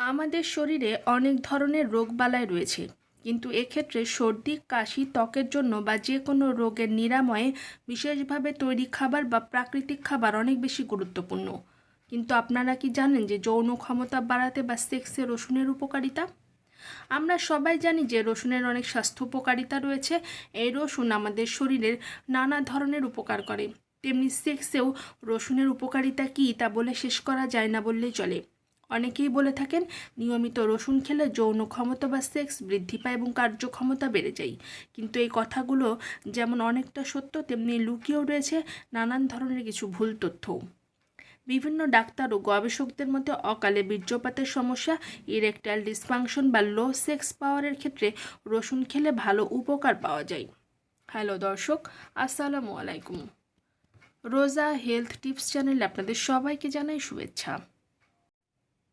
আমাদের শরীরে অনেক ধরনের রোগবালাই রয়েছে, কিন্তু এক্ষেত্রে সর্দি, কাশি, ত্বকের জন্য বা যে কোনো রোগের নিরাময়ে বিশেষভাবে তৈরি খাবার বা প্রাকৃতিক খাবার অনেক বেশি গুরুত্বপূর্ণ। কিন্তু আপনারা কি জানেন যে যৌন ক্ষমতা বাড়াতে বা সেক্সে রসুনের উপকারিতা? আমরা সবাই জানি যে রসুনের অনেক স্বাস্থ্য উপকারিতা রয়েছে, এই রসুন আমাদের শরীরের নানা ধরনের উপকার করে। তেমনি সেক্সেও রসুনের উপকারিতা কী তা বলে শেষ করা যায় না বললেই চলে। অনেকেই বলে থাকেন, নিয়মিত রসুন খেলে যৌন ক্ষমতা বা সেক্স বৃদ্ধি পায় এবং কার্যক্ষমতা বেড়ে যায়। কিন্তু এই কথাগুলো যেমন অনেকটা সত্য, তেমনি লুকিয়েও রয়েছে নানান ধরনের কিছু ভুল তথ্যও। বিভিন্ন ডাক্তার ও গবেষকদের মধ্যে অকালে বীর্যপাতের সমস্যা, ইরেকটাইল ডিসফাংশন বা লো সেক্স পাওয়ারের ক্ষেত্রে রসুন খেলে ভালো উপকার পাওয়া যায়। হ্যালো দর্শক, আসসালামু আলাইকুম। রোজা হেলথ টিপস চ্যানেলে আপনাদের সবাইকে জানাই শুভেচ্ছা।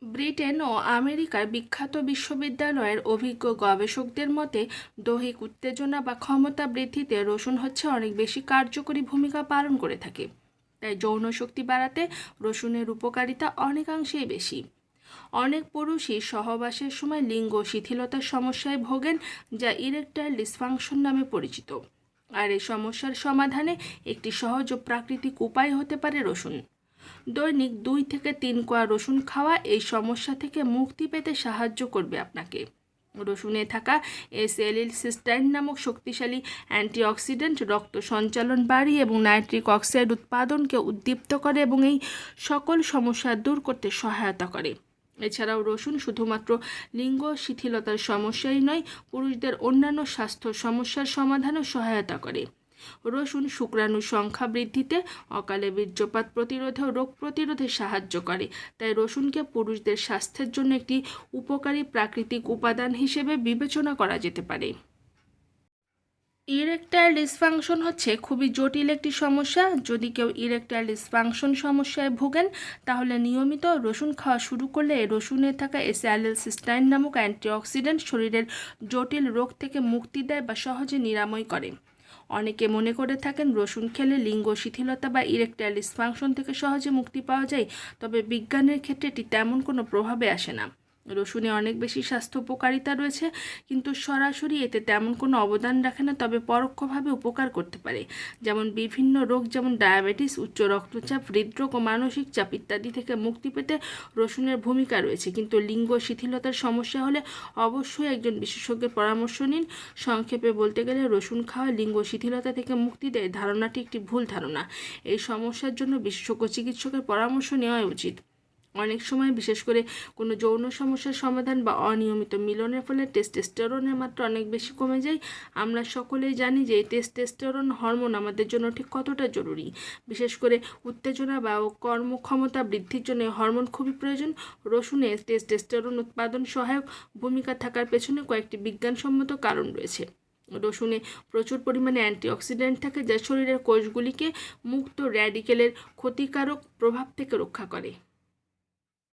ব্রিটেন ও আমেরিকার বিখ্যাত বিশ্ববিদ্যালয়ের অভিজ্ঞ গবেষকদের মতে, দৈহিক উত্তেজনা বা ক্ষমতা বৃদ্ধিতে রসুন হচ্ছে অনেক বেশি কার্যকরী ভূমিকা পালন করে থাকে। তাই যৌন শক্তি বাড়াতে রসুনের উপকারিতা অনেকাংশেই বেশি। অনেক পুরুষই সহবাসের সময় লিঙ্গ শিথিলতার সমস্যায় ভোগেন, যা ইরেকটাইল ডিসফাংশন নামে পরিচিত। আর এই সমস্যার সমাধানে একটি সহজ ও প্রাকৃতিক উপায় হতে পারে রসুন। দৈনিক দুই থেকে তিন কোয়া রসুন খাওয়া এই সমস্যা থেকে মুক্তি পেতে সাহায্য করবে আপনাকে। রসুনে থাকা এসএলিল সিস্টাইন নামক শক্তিশালী অ্যান্টিঅক্সিডেন্ট রক্ত সঞ্চালন বাড়িয়ে এবং নাইট্রিক অক্সাইড উৎপাদনকে উদ্দীপ্ত করে এবং এই সকল সমস্যা দূর করতে সহায়তা করে। এছাড়াও রসুন শুধুমাত্র লিঙ্গ শিথিলতার সমস্যাই নয়, পুরুষদের অন্যান্য স্বাস্থ্য সমস্যার সমাধানেও সহায়তা করে। রসুন শুক্রাণু সংখ্যা বৃদ্ধিতে অকালে বীর্যপাত প্রতিরোধে ও রোগ প্রতিরোধে সাহায্য করে। তাই রসুনকে পুরুষদের স্বাস্থ্যের জন্য একটি উপকারী প্রাকৃতিক উপাদান হিসেবে বিবেচনা করা যেতে পারে। ইরেকটাইল ডিসফাংশন হচ্ছে খুবই জটিল একটি সমস্যা। যদি কেউ ইরেকটাইল ডিসফাংশন সমস্যায় ভোগেন, তাহলে নিয়মিত রসুন খাওয়া শুরু করলে রসুনে থাকা এসঅ্যালেল সিস্টাইন নামক অ্যান্টিঅক্সিডেন্ট শরীরের জটিল রোগ থেকে মুক্তি দেয় বা সহজে নিরাময় করে। অনেকে মনে করে থাকেন রসুন খেলে লিঙ্গ শিথিলতা বা ইরেকটাইল ডিসফাংশন থেকে সহজে মুক্তি পাওয়া যায়, তবে বিজ্ঞানের ক্ষেত্রে এটি তেমন কোনো প্রভাবে আসে না। রসুনে অনেক বেশি স্বাস্থ্য উপকারিতা রয়েছে, কিন্তু সরাসরি এতে তেমন কোনো অবদান রাখে না, তবে পরোক্ষভাবে উপকার করতে পারে। যেমন বিভিন্ন রোগ, যেমন ডায়াবেটিস, উচ্চ রক্তচাপ, হৃদরোগ ও মানসিক চাপ ইত্যাদি থেকে মুক্তি পেতে রসুনের ভূমিকা রয়েছে। কিন্তু লিঙ্গ শিথিলতার সমস্যা হলে অবশ্যই একজন বিশেষজ্ঞের পরামর্শ নিন। সংক্ষেপে বলতে গেলে, রসুন খাওয়া লিঙ্গ শিথিলতা থেকে মুক্তি দেয় ধারণাটি একটি ভুল ধারণা। এই সমস্যার জন্য বিশেষজ্ঞ চিকিৎসকের পরামর্শ নেওয়া উচিত। অনেক সময়, বিশেষ করে কোনো যৌন সমস্যার সমাধান বা অনিয়মিত মিলনের ফলে টেস্টেস্টেরনের মাত্রা অনেক বেশি কমে যায়। আমরা সকলেই জানি যে টেস্টেস্টেরন হরমোন আমাদের জন্য ঠিক কতটা জরুরি। বিশেষ করে উত্তেজনা বা কর্মক্ষমতা বৃদ্ধির জন্য হরমোন খুবই প্রয়োজন। রসুনে টেস্টেস্টেরন উৎপাদন সহায়ক ভূমিকা থাকার পেছনে কয়েকটি বিজ্ঞানসম্মত কারণ রয়েছে। রসুনে প্রচুর পরিমাণে অ্যান্টিঅক্সিডেন্ট থাকে যা শরীরের কোষগুলিকে মুক্ত র্যাডিকেলের ক্ষতিকারক প্রভাব থেকে রক্ষা করে।